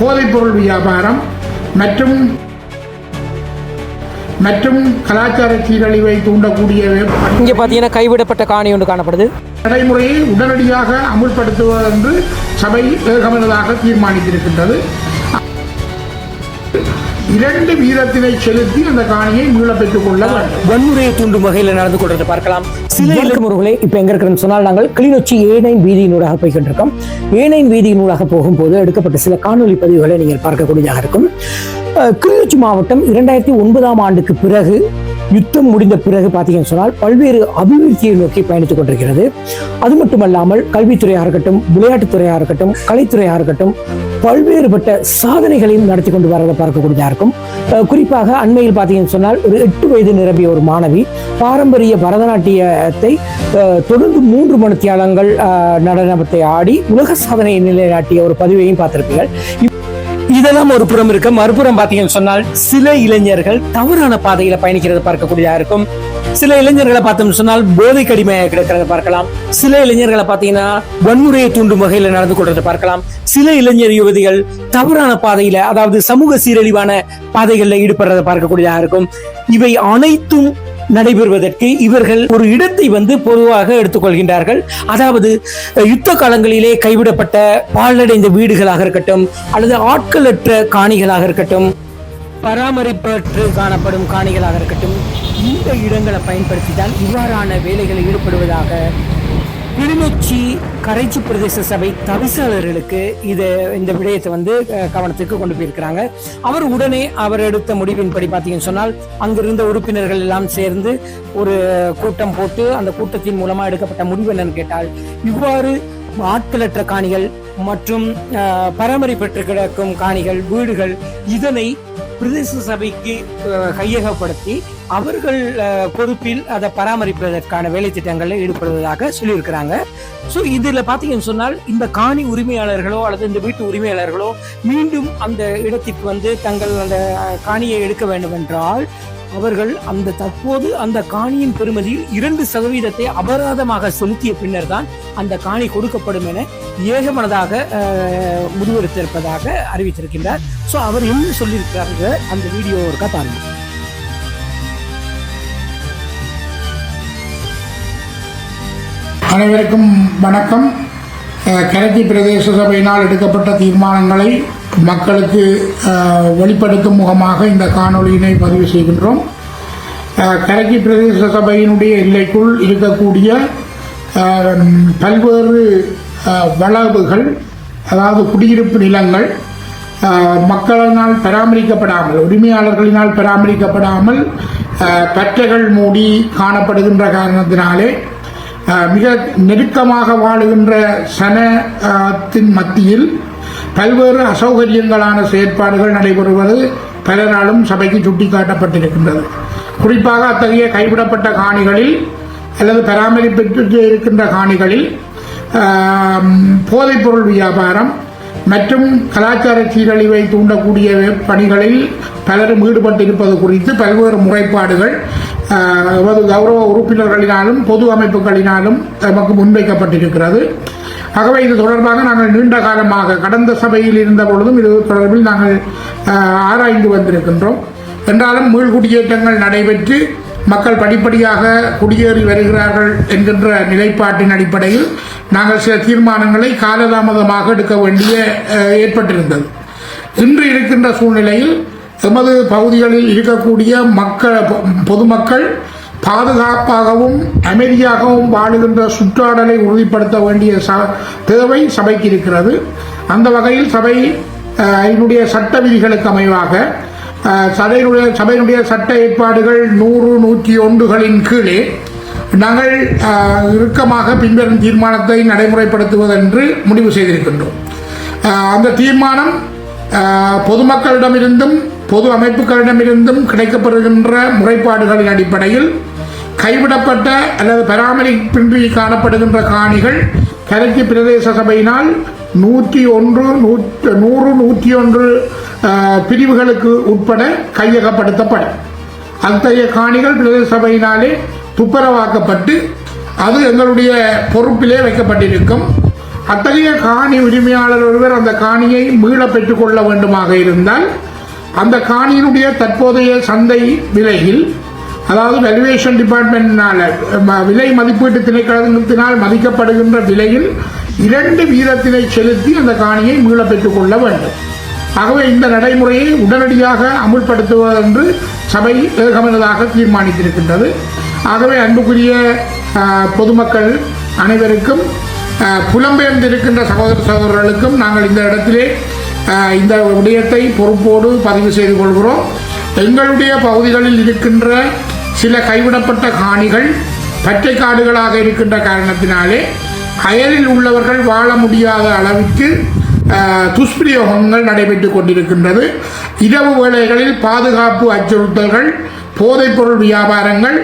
போதைப்பொருள் வியாபாரம் மற்றும் மற்றும் கலாச்சார சீரழிவை தூண்டக்கூடிய இங்கே பார்த்தீங்கன்னா கைவிடப்பட்ட காணி ஒன்று காணப்படுது. நடைமுறையை உடனடியாக அமுல்படுத்துவதென்று சபை ஏகமனதாக தீர்மானித்திருக்கின்றது. இரண்டு வீதத்தினை செலுத்தி அந்த காணியை மீளப் பெற்றுக் கொள்ள வன்முறையை தூண்டும் வகையில் நடந்து கொண்டதை பார்க்கலாம். சில இலக்குமுறைகளே இப்போ எங்க இருக்கிறோம்னு சொன்னால் நாங்கள் கிளிநொச்சி ஏனைன் வீதியினூடாக போய் கொண்டிருக்கோம் ஏனைன் வீதியினூடாக போகும்போது எடுக்கப்பட்ட சில காணொளி பதிவுகளை நீங்கள் பார்க்கக்கூடியதாக இருக்கும். கிளிநொச்சி மாவட்டம் இரண்டாயிரத்தி ஒன்பதாம் ஆண்டுக்கு பிறகு யுத்தம் முடிந்த பிறகு பார்த்தீங்கன்னு சொன்னால் பல்வேறு அபிவிருத்தியை நோக்கி பயணித்துக் கொண்டிருக்கிறது. அது மட்டுமல்லாமல் கல்வித்துறையாக இருக்கட்டும் விளையாட்டுத்துறையாக இருக்கட்டும் கலைத்துறையாக இருக்கட்டும் பல்வேறுபட்ட சாதனைகளையும் நடத்தி கொண்டு வரதை பார்க்கக்கூடியதாக இருக்கும். குறிப்பாக அண்மையில் பார்த்தீங்கன்னு சொன்னால் ஒரு எட்டு வயது நிரம்பிய ஒரு மாணவி பாரம்பரிய பரதநாட்டியத்தை தொடர்ந்து மூன்று மணித்தியாலங்கள் நடனத்தை ஆடி உலக சாதனையை நிலைநாட்டிய ஒரு பதிவையும் பார்த்திருப்பீர்கள். இதெல்லாம் ஒரு புறம் இருக்க. மறுபுறம் பார்த்தீங்கன்னு சொன்னால் சில இளைஞர்கள் தவறான பாதையில பயணிக்கிறத பார்க்கக்கூடியதா இருக்கும். சில இளைஞர்களை பார்த்தோம்னு சொன்னால் போதை கடிமையாக கிடக்கிறத பார்க்கலாம். சில இளைஞர்களை பார்த்தீங்கன்னா வன்முறையை தூண்டும் வகையில் நடந்து கொள்றதை பார்க்கலாம். சில இளைஞர் யுவதிகள் தவறான பாதையில அதாவது சமூக சீரழிவான பாதைகளில் ஈடுபடுறதை பார்க்கக்கூடியதாக இருக்கும். இவை அனைத்தும் நடைபெறுவதற்கு இவர்கள் ஒரு இடத்தை வந்து பொதுவாக எடுத்துக்கொள்கின்றார்கள். அதாவது யுத்த காலங்களிலே கைவிடப்பட்ட பாழடைந்த வீடுகளாக இருக்கட்டும் அல்லது ஆட்களற்ற காணிகளாக இருக்கட்டும் பராமரிப்பற்று காணப்படும் காணிகளாக இருக்கட்டும் இந்த இடங்களை பயன்படுத்தி தான் இவ்வாறான வேலைகளில் ஈடுபடுவதாக கிளிநொச்சி கரைச்சி பிரதேச சபை தவிசாளர்களுக்கு இது இந்த விடயத்தை வந்து கவனத்துக்கு கொண்டு போயிருக்கிறாங்க. அவர் உடனே அவர் எடுத்த முடிவின்படி பார்த்தீங்கன்னு சொன்னால் அங்கிருந்த உறுப்பினர்கள் எல்லாம் சேர்ந்து ஒரு கூட்டம் போட்டு அந்த கூட்டத்தின் மூலமா எடுக்கப்பட்ட முடிவு என்னன்னு கேட்டால் இவ்வாறு ஆட்களற்ற காணிகள் மற்றும் பராமரிப்பற்று கிடக்கும் காணிகள் வீடுகள் இதனை பிரதேச சபைக்கு கையகப்படுத்தி அவர்கள் பொறுப்பில் அதை பராமரிப்பதற்கான வேலை திட்டங்களில் ஈடுபடுவதாக சொல்லியிருக்கிறாங்க. ஸோ இதில் பார்த்தீங்கன்னு சொன்னால் இந்த காணி உரிமையாளர்களோ அல்லது இந்த வீட்டு உரிமையாளர்களோ மீண்டும் அந்த இடத்திற்கு வந்து தங்கள் அந்த காணியை எடுக்க வேண்டும் என்றால் அவர்கள் அந்த தற்போது அந்த காணியின் பெறுமதியில் இரண்டு சதவீதத்தை அபராதமாக செலுத்திய பின்னர் தான் அந்த காணி கொடுக்கப்படும் என ஏகமனதாக முடிவெடுத்திருப்பதாக அறிவித்திருக்கின்றார். ஸோ அவர் என்ன சொல்லியிருக்கிறார் அந்த வீடியோ இருக்கா பாருங்க. அனைவருக்கும் வணக்கம். கரட்டி பிரதேச சபையினால் எடுக்கப்பட்ட தீர்மானங்களை மக்களுக்கு வெளிப்படுத்தும் முகமாக இந்த காணொளியினை பதிவு செய்கின்றோம். கரட்டி பிரதேச சபையினுடைய எல்லைக்குள் இருக்கக்கூடிய பல்வேறு வளவுகள் அதாவது குடியிருப்பு நிலங்கள் மக்களினால் பராமரிக்கப்படாமல் உரிமையாளர்களினால் பராமரிக்கப்படாமல் கற்றைகள் பற்றைகள் மூடி காணப்படுகின்ற காரணத்தினாலே மிக நெருக்கமாக வாழுகின்ற சனத்தின் மத்தியில் பல்வேறு அசௌகரியங்களான செயற்பாடுகள் நடைபெறுவது பலராலும் சபைக்கு சுட்டிக்காட்டப்பட்டிருக்கின்றது. குறிப்பாக அத்தகைய கைவிடப்பட்ட காணிகளில் அல்லது பராமரிப்பிற்கு இருக்கின்ற காணிகளில் போதைப்பொருள் வியாபாரம் மற்றும் கலாச்சார சீரழிவை தூண்டக்கூடிய பணிகளில் பலரும் ஈடுபட்டிருப்பது குறித்து பல்வேறு முறைப்பாடுகள் ஆஹ், எமது கௌரவ உறுப்பினர்களினாலும் பொது அமைப்புகளினாலும் நமக்கு முன்வைக்கப்பட்டிருக்கிறது. ஆகவே இது தொடர்பாக நாங்கள் நீண்ட காலமாக கடந்த சபையில் இருந்த பொழுதும் இது தொடர்பில் நாங்கள் ஆராய்ந்து வந்திருக்கின்றோம். என்றாலும் மீள்குடியேற்றங்கள் நடைபெற்று மக்கள் படிப்படியாக குடியேறி வருகிறார்கள் என்கின்ற நிலைப்பாட்டின் அடிப்படையில் நாங்கள் சில தீர்மானங்களை காலதாமதமாக எடுக்க வேண்டிய ஏற்பட்டிருந்தது. இன்று இருக்கின்ற சூழ்நிலையில் எமது பகுதிகளில் இருக்கக்கூடிய மக்கள் பொ- பொதுமக்கள் பாதுகாப்பாகவும் அமைதியாகவும் வாழுகின்ற சுற்றாடலை உறுதிப்படுத்த வேண்டிய ச தேவை சபைக்கு இருக்கிறது. அந்த வகையில் சபை என்னுடைய இதனுடைய சட்ட விதிகளுக்கு அமைவாக சபையினுடைய சபையினுடைய சட்ட ஏற்பாடுகள் நூறு நூற்றி ஒன்றுகளின் கீழே நாங்கள் இறுக்கமாக பின்வரும் தீர்மானத்தை நடைமுறைப்படுத்துவதென்று முடிவு செய்திருக்கின்றோம். அந்த தீர்மானம் பொதுமக்களிடமிருந்தும் பொது அமைப்புகளிடமிருந்தும் கிடைக்கப்படுகின்ற முறைப்பாடுகளின் அடிப்படையில் கைவிடப்பட்ட அல்லது பராமரிப்பின்றி காணப்படுகின்ற காணிகள் கரைச்சி பிரதேச சபையினால் நூற்றி ஒன்று நூற்று நூறு நூற்றி ஒன்று பிரிவுகளுக்கு உட்பட கையகப்படுத்தப்படும். அத்தகைய காணிகள் பிரதேச சபையினாலே துப்புரவாக்கப்பட்டு அது எங்களுடைய பொறுப்பிலே வைக்கப்பட்டிருக்கும். அத்தகைய காணி உரிமையாளர் ஒருவர் அந்த காணியை மீள பெற்றுக்கொள்ள வேண்டுமாக இருந்தால் அந்த காணியினுடைய தற்போதைய சந்தை விலையில் அதாவது வேல்யூவேஷன் டிபார்ட்மெண்ட்னால விலை மதிப்பீட்டு திணைக்களத்தினால் மதிக்கப்படுகின்ற விலையில் இரண்டு வீதத்தினை செலுத்தி அந்த காணியை மீள பெற்றுக்கொள்ள வேண்டும். ஆகவே இந்த நடைமுறையை உடனடியாக அமுல்படுத்துவதென்று சபை ஏகமனதாக தீர்மானித்திருக்கின்றது. ஆகவே அன்புக்குரிய பொதுமக்கள் அனைவருக்கும் புலம்பெயர்ந்திருக்கின்ற சகோதர சகோதரர்களுக்கும் நாங்கள் இந்த இடத்திலே இந்த விடயத்தை பொறுப்போடு பதிவு செய்து கொள்கிறோம். எங்களுடைய பகுதிகளில் இருக்கின்ற சில கைவிடப்பட்ட காணிகள் பச்சை காடுகளாக இருக்கின்ற காரணத்தினாலே அயலில் உள்ளவர்கள் வாழ முடியாத அளவிற்கு துஷ்பிரயோகங்கள் நடைபெற்றுக் கொண்டிருக்கின்றது. இரவு வேளைகளில் பாதுகாப்பு அச்சுறுத்தல்கள் போதைப்பொருள் வியாபாரங்கள்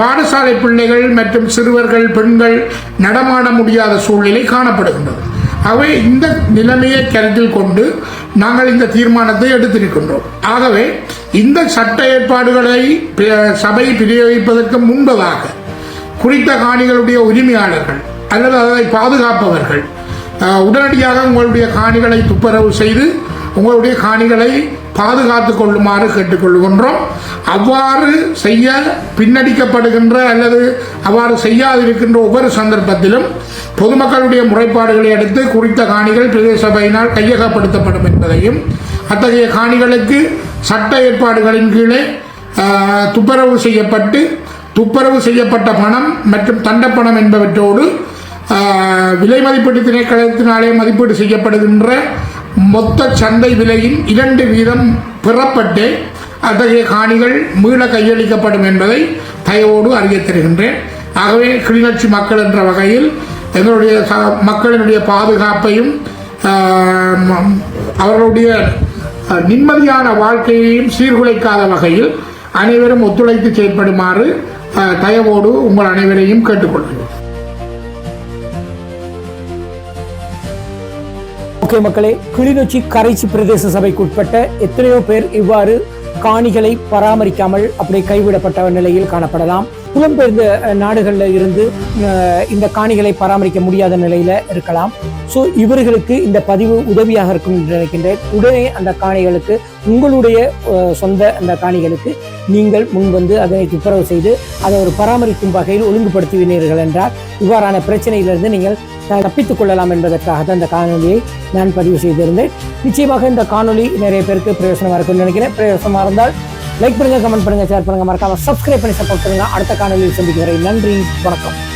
பாடசாலை பிள்ளைகள் மற்றும் சிறுவர்கள் பெண்கள் நடமாட முடியாத சூழ்நிலை காணப்படுகின்றது. ஆகவே இந்த நிலைமையை கருத்தில் கொண்டு நாங்கள் இந்த தீர்மானத்தை எடுத்திருக்கின்றோம். ஆகவே இந்த சட்ட ஏற்பாடுகளை சபை பிரயோகிப்பதற்கு முன்பதாக குறித்த காணிகளுடைய உரிமையாளர்கள் அல்லது அதை பாதுகாப்பவர்கள் உடனடியாக உங்களுடைய காணிகளை துப்புரவு செய்து உங்களுடைய காணிகளை பாதுகாத்து கொள்ளுமாறு கேட்டுக்கொள்கின்றோம். அவ்வாறு செய்ய பின்னடிக்கப்படுகின்ற அல்லது அவ்வாறு செய்யாதிருக்கின்ற ஒவ்வொரு சந்தர்ப்பத்திலும் பொதுமக்களுடைய முறைப்பாடுகளை அடுத்து குறித்த காணிகள் பிரதேச சபையினால் கையகப்படுத்தப்படும் என்பதையும் அத்தகைய காணிகளுக்கு சட்ட ஏற்பாடுகளின் கீழே துப்புரவு செய்யப்பட்டு துப்புரவு செய்யப்பட்ட பணம் மற்றும் தண்டப்பணம் என்பவற்றோடு விலை மதிப்பீட்டு திணைக்களத்தினாலே மதிப்பீடு செய்யப்படுகின்ற மொத்த சந்தை விலையில் இரண்டு வீதம் பெறப்பட்டு அத்தகைய காணிகள் மீள கையளிக்கப்படும் என்பதை தயவோடு அறியத் தருகின்றேன். ஆகவே கிளிநொச்சி மக்கள் என்ற வகையில் எங்களுடைய ச- மக்களினுடைய பாதுகாப்பையும் அவர்களுடைய நிம்மதியான வாழ்க்கையையும் சீர்குலைக்காத வகையில் அனைவரும் ஒத்துழைத்து செயல்படுமாறு தயவோடு உங்கள் அனைவரையும் கேட்டுக்கொள்கிறேன். ஓகே மக்களே கிளிநொச்சி கரைச்சி பிரதேச சபைக்குட்பட்ட எத்தனையோ பேர் இவ்வாறு காணிகளை பராமரிக்காமல் அப்படியே கைவிடப்பட்ட நிலையில் காணப்படலாம். புலம்பெயர்ந்த நாடுகளில் இருந்து அஹ், இந்த காணிகளை பராமரிக்க முடியாத நிலையில இருக்கலாம். ஸோ இவர்களுக்கு இந்த பதிவு உதவியாக இருக்கும் என்று நினைக்கின்றேன். உடனே அந்த காணிகளுக்கு உங்களுடைய சொந்த அந்த காணிகளுக்கு நீங்கள் முன்வந்து அதனை துப்புரவு செய்து அதை ஒரு பராமரிக்கும் வகையில் ஒழுங்குபடுத்துவினீர்கள் என்றால் இவ்வாறான பிரச்சனையிலிருந்து நீங்கள் தப்பித்துக் கொள்ளலாம் என்பதற்காக தான் இந்த காணொலியை நான் பதிவு செய்திருந்தேன். நிச்சயமாக இந்த காணொளி நிறைய பேருக்கு பிரயோசனமாக இருக்கும்னு நினைக்கிறேன். பிரயோசனமாக இருந்தால் லைக் பண்ணுங்க கமெண்ட் பண்ணுங்க ஷேர் பண்ணுங்க. மறக்காம சப்ஸ்கிரைப் பண்ணி சப்போர்ட் பண்ணுங்க. அடுத்த காணொலியில் சந்திக்கிறேன் வரை நன்றி வணக்கம்.